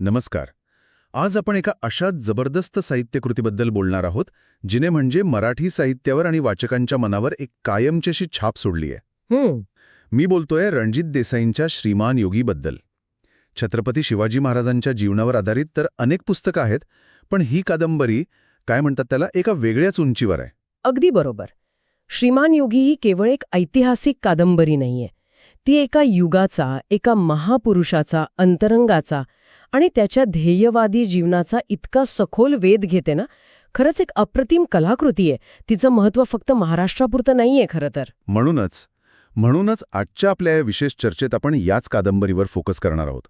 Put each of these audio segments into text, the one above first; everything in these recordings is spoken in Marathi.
नमस्कार. आज आपण एका अशा जबरदस्त साहित्यकृतीबद्दल बोलणार आहोत जिने म्हणजे मराठी साहित्यावर आणि वाचकांच्या मनावर एक कायमची अशी छाप सोडली आहे. हम्म मी बोलतोय रणजित देसाईंच्या श्रीमान योगीबद्दल. छत्रपती शिवाजी महाराजांच्या जीवनावर आधारित तर अनेक पुस्तकं आहेत पण ही कादंबरी काय म्हणतात त्याला एका वेगळ्याच उंचीवर आहे. अगदी बरोबर. श्रीमान योगी ही केवळ एक ऐतिहासिक कादंबरी नाहीये. ती एका युगाचा एका महापुरुषाचा अंतरंगाचा आणि त्याच्या ध्येयवादी जीवनाचा इतका सखोल वेध घेते ना खरंच एक अप्रतिम कलाकृती आहे. तिचं महत्त्व फक्त महाराष्ट्रापुरतं नाहीये खरं तर. म्हणूनच म्हणूनच आजच्या आपल्या या विशेष चर्चेत आपण याच कादंबरीवर फोकस करणार आहोत.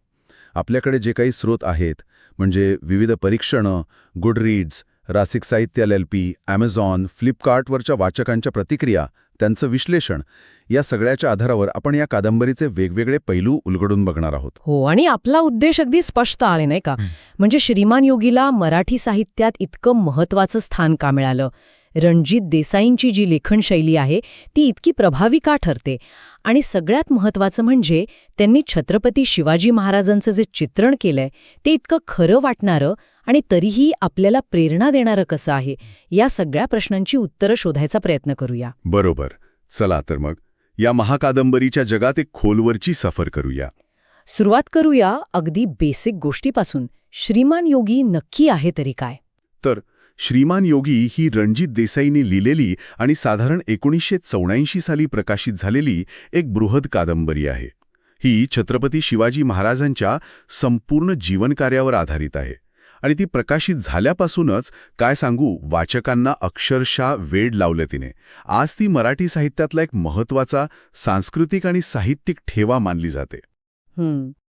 आपल्याकडे जे काही स्रोत आहेत म्हणजे विविध परीक्षणं गुडरीड्स रासिक साहित्य एल एल पी ॲमेझॉन फ्लिपकार्टवरच्या वाचकांच्या प्रतिक्रिया त्यांचं विश्लेषण या सगळ्याच्या आधारावर आपण या कादंबरीचे वेगवेगळे पैलू उलगडून बघणार आहोत. हो आणि आपला उद्देश अगदी स्पष्ट आले नाही का? म्हणजे श्रीमान योगीला मराठी साहित्यात इतकं महत्वाचं स्थान का मिळालं? रणजित देसाईंची जी लेखनशैली आहे ती इतकी प्रभावी का ठरते? आणि सगळ्यात महत्वाचं म्हणजे त्यांनी छत्रपती शिवाजी महाराजांचं जे चित्रण केलंय ते इतकं खरं वाटणारं आणि तरीही आपल्याला प्रेरणा देणारं कसं आहे या सगळ्या प्रश्नांची उत्तरं शोधायचा प्रयत्न करूया. बरोबर. चला तर मग या महाकादंबरीच्या जगात एक खोलवरची सफर करूया. सुरुवात करूया अगदी बेसिक गोष्टीपासून. श्रीमान योगी नक्की आहे तरी काय? तर श्रीमान योगी ही रणजित देसाईने लिहिलेली आणि साधारण एकोणीसशे चौऱ्याऐंशी साली प्रकाशित झालेली एक बृहद कादंबरी आहे. ही छत्रपती शिवाजी महाराजांच्या संपूर्ण जीवनकार्यावर आधारित आहे. आणि ती प्रकाशित झाल्यापासूनच काय सांगू वाचकांना अक्षरशः वेड लावलं तिने. आज ती मराठी साहित्यातला एक महत्त्वाचा सांस्कृतिक आणि साहित्यिक ठेवा मानली जाते.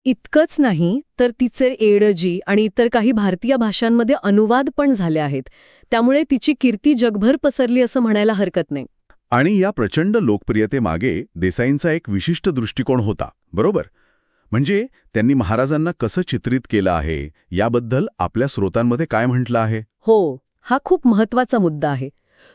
इतकंच नाही तर तिचे एडजी आणि इतर काही भारतीय भाषांमध्ये अनुवाद पण झाले आहेत. त्यामुळे तिची कीर्ती जगभर पसरली असं म्हणायला हरकत नाही. आणि या प्रचंड लोकप्रियतेमागे देसाईंचा एक विशिष्ट दृष्टिकोन होता बरोबर? म्हणजे त्यांनी महाराजांना कसं चित्रित केलं आहे? याबद्दल आपल्या स्रोतांमध्ये काय म्हटलं आहे? हो हा खूप महत्त्वाचा मुद्दा आहे.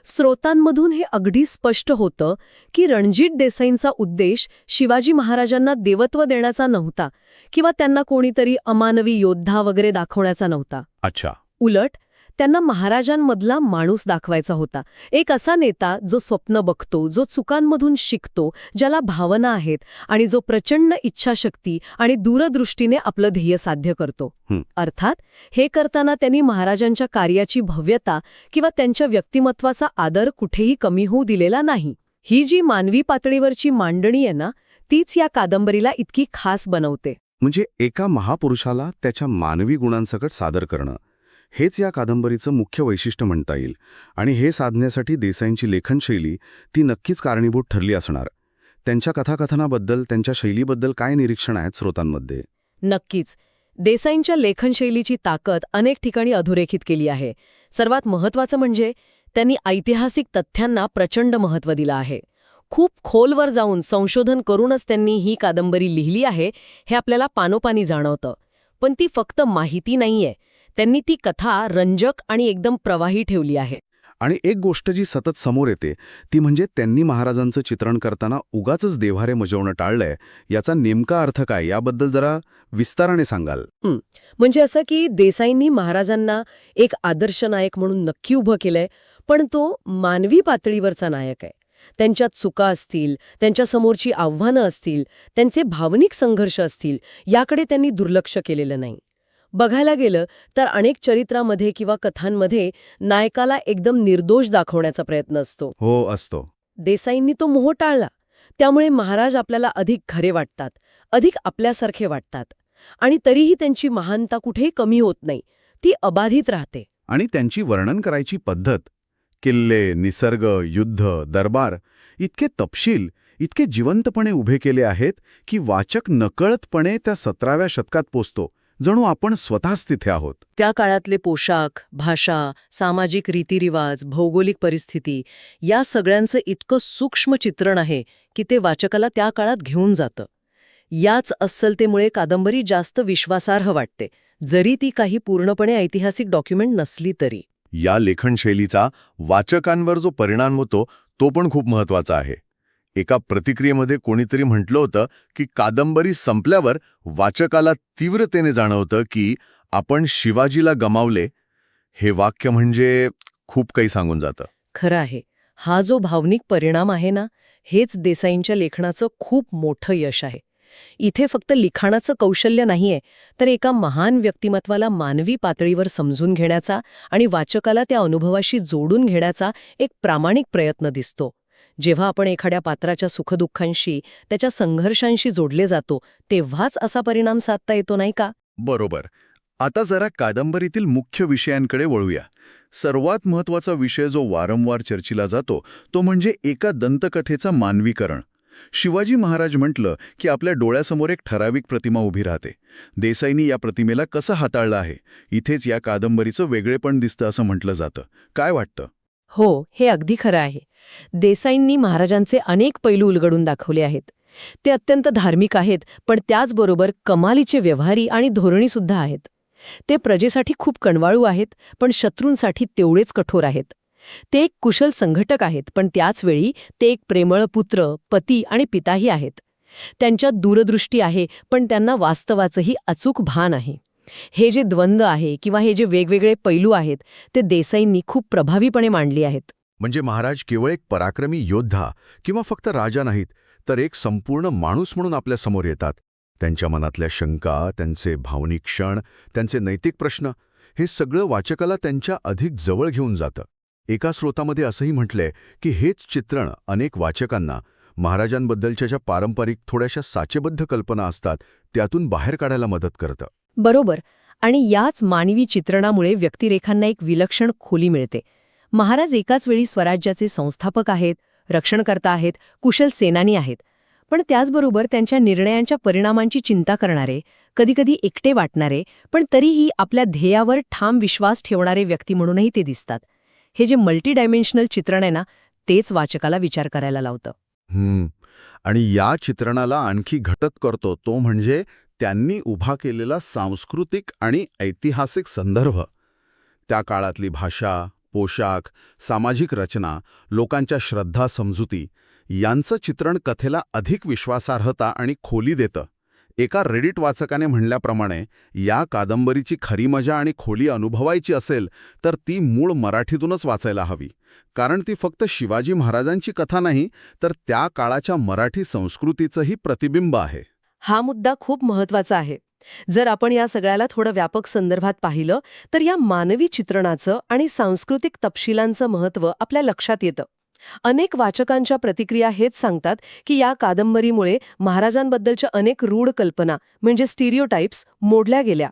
स्रोतांमधून हे अगदी स्पष्ट होतं की रणजित देसाईंचा उद्देश शिवाजी महाराजांना देवत्व देण्याचा नव्हता किंवा त्यांना कोणीतरी अमानवी योद्धा वगैरे दाखवण्याचा नव्हता. अच्छा. उलट त्यांना महाराजांमधला माणूस दाखवायचा होता. एक असा नेता जो स्वप्न बघतो जो चुकांमधून शिकतो ज्याला भावना आहेत आणि जो प्रचंड इच्छाशक्ती आणि दूरदृष्टीने आपलं ध्येय साध्य करतो. अर्थात हे करताना त्यांनी महाराजांच्या कार्याची भव्यता किंवा त्यांच्या व्यक्तिमत्वाचा आदर कुठेही कमी होऊ दिलेला नाही. ही जी मानवी पातळीवरची मांडणी आहे ना तीच या कादंबरीला इतकी खास बनवते. म्हणजे एका महापुरुषाला त्याच्या मानवी गुणांसकट सादर करणं हेच या कादंबरीचं मुख्य वैशिष्ट्य म्हणता येईल आणि हे साधण्यासाठी देसाईंची लेखनशैली ती नक्कीच कारणीभूत ठरली असणार. त्यांच्या कथाकथनाबद्दल त्यांच्या शैलीबद्दल काय निरीक्षण आहेत स्रोतांमध्ये? नक्कीच. देसाईंच्या लेखनशैलीची ताकद अनेक ठिकाणी अधोरेखित केली आहे. सर्वात महत्वाचं म्हणजे त्यांनी ऐतिहासिक तथ्यांना प्रचंड महत्त्व दिलं आहे. खूप खोलवर जाऊन संशोधन करूनच त्यांनी ही कादंबरी लिहिली आहे हे आपल्याला पानोपानी जाणवतं. पण ती फक्त माहिती नाहीये. त्यांनी ती कथा रंजक आणि एकदम प्रवाही ठेवली आहे. आणि एक गोष्ट जी सतत समोर येते ती म्हणजे त्यांनी महाराजांचं चित्रण करताना उगाचच देव्हारे मजवणं टाळलंय याचा नेमका अर्थ काय याबद्दल जरा विस्ताराने सांगाल. म्हणजे असं की देसाईंनी महाराजांना एक आदर्श नायक म्हणून नक्की उभं केलंय पण तो मानवी पातळीवरचा नायक आहे. त्यांच्या चुका असतील त्यांच्या समोरची आव्हानं असतील त्यांचे भावनिक संघर्ष असतील याकडे त्यांनी दुर्लक्ष केलेलं नाही. बघायला गेलं तर अनेक चरित्रामध्ये किंवा कथांमध्ये नायकाला एकदम निर्दोष दाखवण्याचा प्रयत्न असतो. हो असतो. देसाईंनी तो मोह टाळला. त्यामुळे महाराज आपल्याला अधिक खरे वाटतात अधिक आपल्यासारखे वाटतात. आणि तरीही त्यांची महानता कुठेही कमी होत नाही ती अबाधित राहते. आणि त्यांची वर्णन करायची पद्धत किल्ले निसर्ग युद्ध दरबार इतके तपशील इतके जिवंतपणे उभे केले आहेत की वाचक नकळतपणे त्या सतराव्या शतकात पोचतो. जणू आपण स्वतःच तिथे आहोत. त्या काळातले पोशाख भाषा सामाजिक रीतिरिवाज भौगोलिक परिस्थिती या सगळ्यांचं इतकं सूक्ष्म चित्रण आहे की ते वाचकाला त्या काळात घेऊन जातं. याच अस्सलतेमुळे कादंबरी जास्त विश्वासार्ह वाटते जरी ती काही पूर्णपणे ऐतिहासिक डॉक्युमेंट नसली तरी. या लेखनशैलीचा वाचकांवर जो परिणाम होतो तो पण खूप महत्त्वाचा आहे. एका प्रतिक्रियेमध्ये कोणीतरी म्हटलं होतं की कादंबरी संपल्यावर वाचकाला तीव्रतेने जाणवतं की आपण शिवाजीला गमावले हे वाक्य म्हणजे खूप काही सांगून जातं. खरं आहे. हा जो भावनिक परिणाम आहे ना हेच देसाईंच्या लेखनाचं खूप मोठं यश आहे. इथे फक्त लिखाणाचं कौशल्य नाहीये तर एका महान व्यक्तिमत्वाला मानवी पातळीवर समजून घेण्याचा आणि वाचकाला त्या अनुभवाशी जोडून घेण्याचा एक प्रामाणिक प्रयत्न दिसतो. जेव्हा आपण एखाद्या पात्राच्या सुखदुःखांशी त्याच्या संघर्षांशी जोडले जातो तेव्हाच असा परिणाम साधता येतो नाही का? बरोबर. आता जरा कादंबरीतील मुख्य विषयांकडे वळूया. सर्वात महत्त्वाचा विषय जो वारंवार चर्चिला जातो तो म्हणजे एका दंतकथेचा मानवीकरण. शिवाजी महाराज म्हटलं की आपल्या डोळ्यासमोर एक ठराविक प्रतिमा उभी राहते. देसाईनी या प्रतिमेला कसं हाताळलं आहे? इथेच या कादंबरीचं वेगळेपण दिसतं असं म्हटलं जातं. काय वाटतं? हो हे अगदी खरं आहे. देसाईंनी महाराजांचे अनेक पैलू उलगडून दाखवले आहेत. ते अत्यंत धार्मिक आहेत पण त्याचबरोबर कमालीचे व्यवहारी आणि धोरणीसुद्धा आहेत. ते प्रजेसाठी खूप कणवाळू आहेत पण शत्रूंसाठी तेवढेच कठोर आहेत. ते एक कुशल संघटक आहेत पण त्याचवेळी ते एक प्रेमळ पुत्र पती आणि पिताही आहेत. त्यांच्यात दूरदृष्टी आहे पण त्यांना वास्तवाचंही अचूक भान आहे. हे जे द्वंद्व आहे किंवा हे जे वेगवेगळे पैलू आहेत ते देसाईंनी खूप प्रभावीपणे मांडली आहेत. म्हणजे महाराज केवळ एक पराक्रमी योद्धा किंवा फक्त राजा नाहीत तर एक संपूर्ण माणूस म्हणून आपल्यासमोर येतात. त्यांच्या मनातल्या शंका त्यांचे भावनिक क्षण त्यांचे नैतिक प्रश्न हे सगळं वाचकाला त्यांच्या अधिक जवळ घेऊन जातं. एका स्रोतामध्ये असंही म्हटलंय की हेच चित्रण अनेक वाचकांना महाराजांबद्दलच्या ज्या पारंपरिक थोड्याशा साचेबद्ध कल्पना असतात त्यातून बाहेर काढायला मदत करतं. बरोबर. आणि याच मानवी चित्रणामुळे व्यक्तिरेखांना एक विलक्षण खोली मिळते. महाराज एकाच वेळी स्वराज्याचे संस्थापक आहेत रक्षणकर्ता आहेत कुशल सेनानी आहेत. पण त्याचबरोबर त्यांच्या निर्णयांच्या परिणामांची चिंता करणारे कधीकधी एकटे वाटणारे पण तरीही आपल्या ध्येयावर ठाम विश्वास ठेवणारे व्यक्ती म्हणूनही ते दिसतात. हे जे मल्टी डायमेन्शनल चित्रण आहे ना तेच वाचकाला विचार करायला लावतं. हम्म. आणि या चित्रणाला आणखी घटक करतो तो म्हणजे त्यांनी उभा केलेला सांस्कृतिक आणि ऐतिहासिक संदर्भ. त्या काळातली भाषा पोशाख सामाजिक रचना लोकांच्या श्रद्धा समजुती यांचं चित्रण कथेला अधिक विश्वासार्हता आणि खोली देतं. एका रेडिट वाचकाने म्हणल्याप्रमाणे या कादंबरीची खरी मजा आणि खोली अनुभवायची असेल तर ती मूळ मराठीतूनच वाचायला हवी. कारण ती फक्त शिवाजी महाराजांची कथा नाही तर त्या काळाच्या मराठी संस्कृतीचंही प्रतिबिंब आहे. हा मुद्दा खूप महत्त्वाचा आहे. जर आपण या सगळ्याला थोडं व्यापक संदर्भात पाहिलं तर या मानवी चित्रणाचं आणि सांस्कृतिक तपशिलांचं महत्त्व आपल्या लक्षात येतं. अनेक वाचकांच्या प्रतिक्रिया हेच सांगतात की या कादंबरीमुळे महाराजांबद्दलच्या अनेक रूढ कल्पना म्हणजे स्टिरिओटाईप्स मोडल्या गेल्या.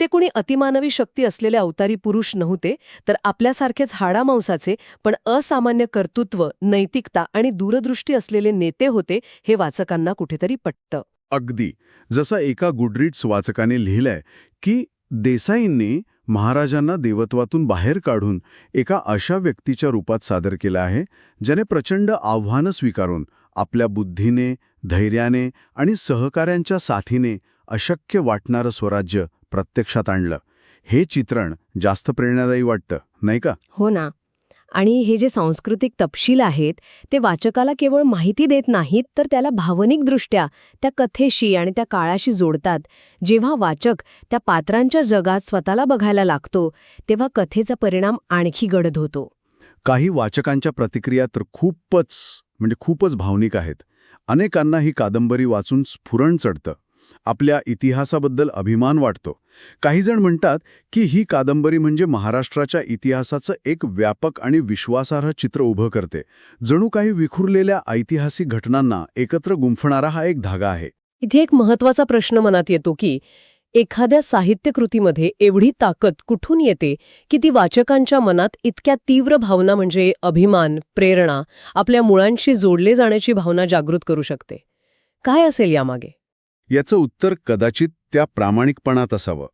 ते कुणी अतिमानवी शक्ती असलेले अवतारी पुरुष नव्हते तर आपल्यासारखेच हाडामांसाचे पण असामान्य कर्तृत्व नैतिकता आणि दूरदृष्टी असलेले नेते होते हे वाचकांना कुठेतरी पटतं. अगदी. जसं एका गुडरीट्स वाचकाने लिहिलंय की देसाईंनी महाराजांना देवत्वातून बाहेर काढून एका अशा व्यक्तीच्या रूपात सादर केलं आहे ज्याने प्रचंड आव्हानं स्वीकारून आपल्या बुद्धीने धैर्याने आणि सहकाऱ्यांच्या साथीने अशक्य वाटणारं स्वराज्य प्रत्यक्षात आणलं. हे चित्रण जास्त प्रेरणादायी वाटतं नाही का? हो ना. आणि हे जे सांस्कृतिक तपशील आहेत ते वाचकाला केवळ माहिती देत नाहीत तर त्याला भावनिकदृष्ट्या त्या कथेशी आणि त्या काळाशी जोडतात. जेव्हा वाचक त्या पात्रांच्या जगात स्वतःला बघायला लागतो तेव्हा कथेचा परिणाम आणखी गडद होतो. काही वाचकांच्या प्रतिक्रिया तर खूपच म्हणजे खूपच भावनिक आहेत. अनेकांना ही कादंबरी वाचून स्फुरण चढतं. आपल्या इतिहासाबद्दल अभिमान वाटतो. काहीजण म्हणतात की ही कादंबरी म्हणजे महाराष्ट्राच्या इतिहासाचं एक व्यापक आणि विश्वासार्ह चित्र उभं करते. जणू काही विखुरलेल्या ऐतिहासिक घटनांना एकत्र गुंफणारा हा एक धागा आहे. इथे एक महत्त्वाचा प्रश्न मनात येतो की एखाद्या साहित्यकृतीमध्ये एवढी ताकद कुठून येते की ती वाचकांच्या मनात इतक्या तीव्र भावना म्हणजे अभिमान प्रेरणा आपल्या मुळांशी जोडले जाण्याची भावना जागृत करू शकते? काय असेल यामागे? याचं उत्तर कदाचित त्या प्रामाणिकपणात असावं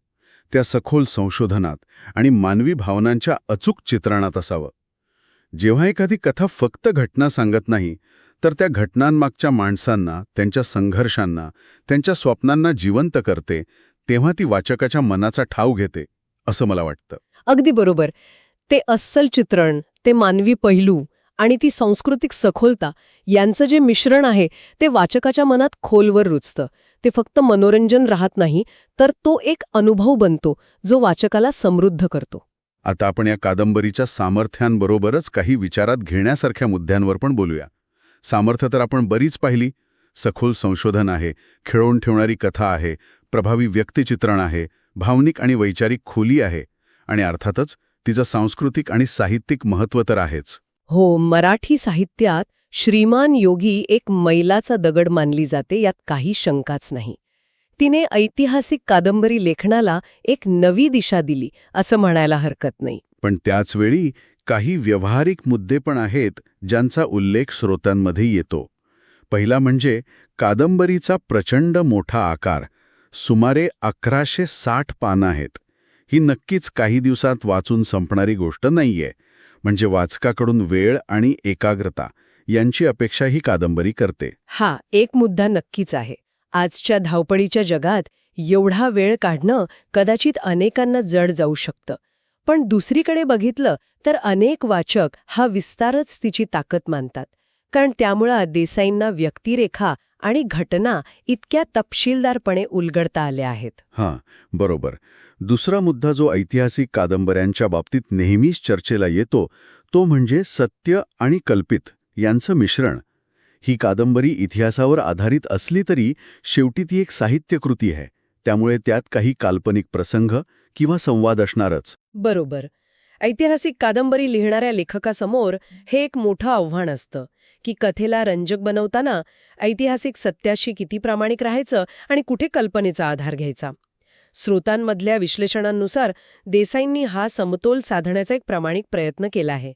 त्या सखोल संशोधनात आणि मानवी भावनांच्या अचूक चित्रणात असावं. जेव्हा एखादी कथा फक्त घटना सांगत नाही तर त्या घटनांमागच्या माणसांना त्यांच्या संघर्षांना त्यांच्या स्वप्नांना जिवंत करते तेव्हा ती वाचकाच्या मनाचा ठाव घेते असं मला वाटतं. अगदी बरोबर. ते अस्सल चित्रण ते मानवी पैलू आणि ती सांस्कृतिक सखोलता यांचं जे मिश्रण आहे ते वाचकाच्या मनात खोलवर रुचतं. ते फक्त मनोरंजन राहत नाही तर तो एक अनुभव बनतो जो वाचकाला समृद्ध करतो. आता आपण या कादंबरीच्या सामर्थ्यांबरोबरच काही विचारात घेण्यासारख्या मुद्द्यांवर पण बोलूया. सामर्थ्य तर आपण बरीच पाहिली. सखोल संशोधन आहे खेळवून ठेवणारी कथा आहे प्रभावी व्यक्तिचित्रण आहे भावनिक आणि वैचारिक खोली आहे आणि अर्थातच तिचं सांस्कृतिक आणि साहित्यिक महत्त्व तर आहेच. हो मराठी साहित्यात श्रीमान योगी एक मैलाचा दगड मानली जाते यात काही शंकाच नाही. तिने ऐतिहासिक कादंबरी लेखनाला एक नवी दिशा दिली असं म्हणायला हरकत नाही. पण त्याचवेळी काही व्यावहारिक मुद्दे पण आहेत ज्यांचा उल्लेख श्रोत्यांमध्ये येतो. पहिला म्हणजे कादंबरीचा प्रचंड मोठा आकार सुमारे अकराशे साठ पानं आहेत. ही नक्कीच काही दिवसात वाचून संपणारी गोष्ट नाहीये. म्हणजे वाचकाकडून वेळ आणि एकाग्रता यांची अपेक्षा ही कादंबरी करते. हा एक मुद्दा नक्कीच आहे. आजच्या धावपळीच्या जगात एवढा वेळ काढणं कदाचित अनेकांना जड जाऊ शकतं. पण दुसरीकडे बघितलं तर अनेक वाचक हा विस्तारच तिची ताकद मानतात. कारण त्यामुळं देसाईंना व्यक्तिरेखा आणि घटना इतक्या तपशीलदारपणे उलगडता आल्या आहेत. हां बरोबर. दुसरा मुद्दा जो ऐतिहासिक कादंबऱ्यांच्या बाबतीत नेहमीच चर्चेला येतो तो म्हणजे सत्य आणि कल्पित. यांचं मिश्रण. ही कादंबरी इतिहासावर आधारित असली तरी शेवटी ती एक साहित्यकृती आहे. त्यामुळे त्यात काही काल्पनिक प्रसंग किंवा संवाद असणारच. बरोबर. ऐतिहासिक कादंबरी लिहिणाऱ्या लेखकासमोर हे एक मोठं आव्हान असतं की कथेला रंजक बनवताना ऐतिहासिक सत्याशी किती प्रामाणिक राहायचं आणि कुठे कल्पनेचा आधार घ्यायचा. स्रोतांमधल्या विश्लेषणांनुसार देसाईंनी हा समतोल साधण्याचा एक प्रामाणिक प्रयत्न केला आहे.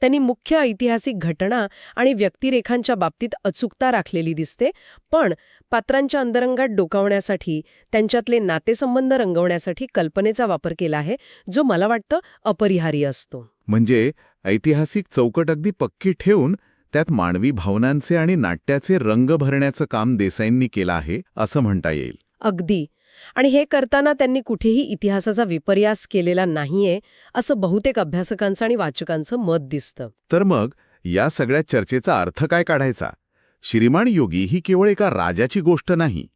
त्यांनी मुख्य ऐतिहासिक घटना आणि व्यक्तिरेखांच्या बाबतीत अचूकता राखलेली दिसते पण पात्रांच्या अंतरंगात डोकावण्यासाठी त्यांच्यातले नातेसंबंध रंगवण्यासाठी कल्पनेचा वापर केला आहे जो मला वाटतं अपरिहार्य असतो. म्हणजे ऐतिहासिक चौकट अगदी पक्की ठेवून त्यात मानवी भावनांचे आणि नाट्याचे रंग भरण्याचं काम देसाईंनी केलं आहे असं म्हणता येईल. अगदी. आणि हे करताना त्यांनी कुठेही इतिहासाचा विपर्यास केलेला नाहीये असं बहुतेक अभ्यासकांचं आणि वाचकांचं मत दिसतं. तर मग या सगळ्या चर्चेचा अर्थ काय काढायचा? श्रीमान योगी ही केवळ एका राजाची गोष्ट नाही.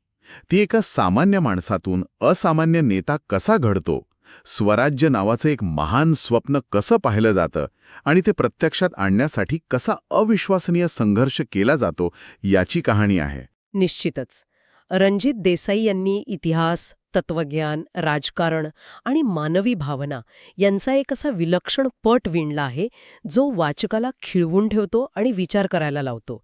ती एका सामान्य माणसातून असामान्य नेता कसा घडतो? स्वराज्य नावाचं एक महान स्वप्न कसं पाहिलं जातं? आणि ते प्रत्यक्षात आणण्यासाठी कसा अविश्वसनीय संघर्ष केला जातो? याची कहाणी आहे. निश्चितच. रणजित देसाई यांनी इतिहास तत्वज्ञान राजकारण आणि मानवी भावना यांचा एक असा विलक्षण पट विणला आहे जो वाचकाला खिळवून ठेवतो आणि विचार करायला लावतो.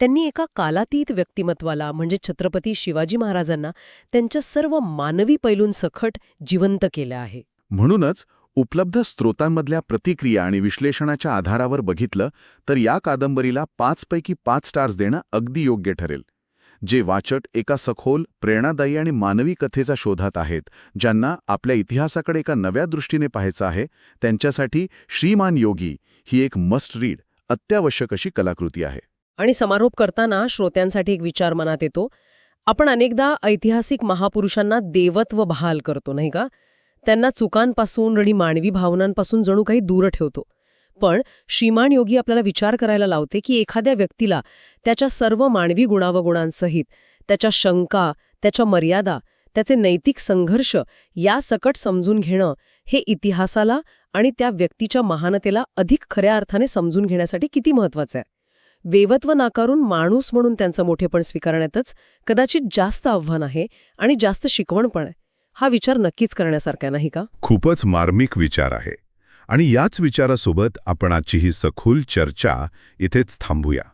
त्यांनी एका कालातीत व्यक्तिमत्वाला म्हणजे छत्रपती शिवाजी महाराजांना त्यांच्या सर्व मानवी पैलूंसखट जिवंत केलं आहे. म्हणूनच उपलब्ध स्रोतांमधल्या प्रतिक्रिया आणि विश्लेषणाच्या आधारावर बघितलं तर या कादंबरीला पाचपैकी पाच स्टार्स देणं अगदी योग्य ठरेल. जे वाचक एका सखोल प्रेरणादायी आणि मानवी कथेचा शोधात आहेत ज्यांना आपल्या इतिहासाकडे एका नव्या दृष्टीने पाहायचं आहे त्यांच्यासाठी श्रीमान योगी ही एक मस्ट रीड अत्यावश्यक अशी कलाकृती आहे. आणि समारोप करताना श्रोत्यांसाठी एक विचार मनात येतो आपण अनेकदा ऐतिहासिक महापुरुषांना देवत्व बहाल करतो नाही का? त्यांना चुकांपासून आणि मानवी भावनांपासून जणू काही दूर ठेवतो. पण श्रीमान योगी आपल्याला विचार करायला लावते की एखाद्या व्यक्तीला त्याच्या सर्व मानवी गुणावगुणांसहित त्याच्या शंका त्याच्या मर्यादा त्याचे नैतिक संघर्ष या सकट समजून घेणं हे इतिहासाला आणि त्या व्यक्तीच्या महानतेला अधिक खऱ्या अर्थाने समजून घेण्यासाठी किती महत्वाचं आहे. वेवत्व नाकारून माणूस म्हणून त्यांचं मोठेपण स्वीकारण्यातच कदाचित जास्त आव्हान आहे आणि जास्त शिकवण पण आहे. हा विचार नक्कीच करण्यासारखा नाही का? खूपच मार्मिक विचार आहे. आणि याच विचारासोबत आपण आजची ही सखोल चर्चा इथेच थांबूया.